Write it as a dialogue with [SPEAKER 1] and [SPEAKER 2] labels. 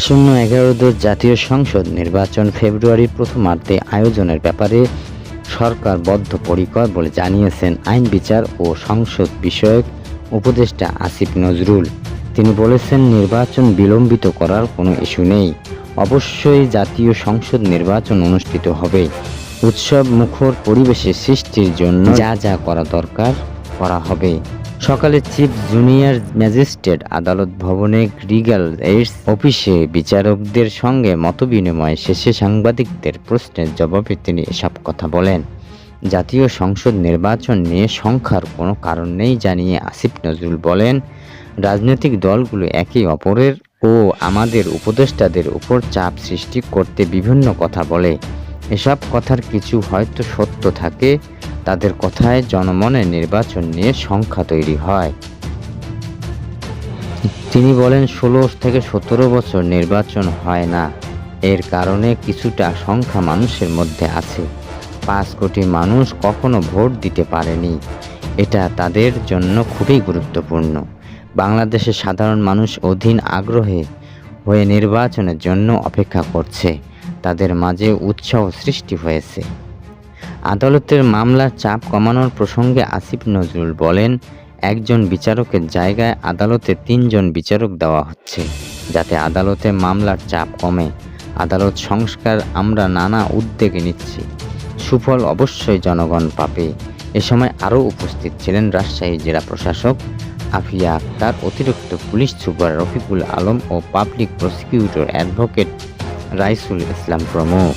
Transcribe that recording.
[SPEAKER 1] আসন্ন এগারোদশ জাতীয় সংসদ নির্বাচন ফেব্রুয়ারির প্রথমার্ধে আয়োজনের ব্যাপারে সরকার বদ্ধপরিকর বলে জানিয়েছেন আইন বিচার ও সংসদ বিষয়ক উপদেষ্টা আসিফ নজরুল। তিনি বলেছেন, নির্বাচন বিলম্বিত করার কোনো ইস্যু নেই। অবশ্যই জাতীয় সংসদ নির্বাচন অনুষ্ঠিত হবে। উৎসব মুখর পরিবেশের সৃষ্টির জন্য যা যা করা দরকার করা হবে। সকালে চিফ জুনিয়র ম্যাজিস্ট্রেট আদালত ভবনে রিগাল এইডস অফিসে বিচারকদের সঙ্গে মতবিনিময় শেষে সাংবাদিকদের প্রশ্নের জবাবে তিনি এসব কথা বলেন। জাতীয় সংসদ নির্বাচন নিয়ে সংখ্যার কোনো কারণ নেই জানিয়ে আসিফ নজরুল বলেন, রাজনৈতিক দলগুলো একে অপরের ও আমাদের উপদেষ্টাদের উপর চাপ সৃষ্টি করতে বিভিন্ন কথা বলে। এসব কথার কিছু হয়তো সত্য থাকে তাদের কথায় জনমনে নির্বাচন নিয়ে সংখ্যা তৈরি হয়। তিনি বলেন, ষোলো থেকে সতেরো বছর নির্বাচন হয় না। এর কারণে কিছুটা সংখ্যা মানুষের মধ্যে আছে। পাঁচ কোটি মানুষ কখনো ভোট দিতে পারেনি। এটা তাদের জন্য খুবই গুরুত্বপূর্ণ। বাংলাদেশের সাধারণ মানুষ অধীন আগ্রহে হয়ে নির্বাচনের জন্য অপেক্ষা করছে। তাদের মাঝে উৎসাহ সৃষ্টি হয়েছে। আদালতের মামলার চাপ কমানোর প্রসঙ্গে আসিফ নজরুল বলেন, একজন বিচারকের জায়গায় আদালতে তিনজন বিচারক দেওয়া হচ্ছে, যাতে আদালতে মামলার চাপ কমে। আদালত সংস্কার আমরা নানা উদ্যোগে নিচ্ছি, সুফল অবশ্যই জনগণ পাবে। এ সময় আরও উপস্থিত ছিলেন রাজশাহী জেলা প্রশাসক আফিয়া আক্তার, অতিরিক্ত পুলিশ সুপার রফিকুল আলম ও public prosecutor advocate Raisul Islam প্রমুখ।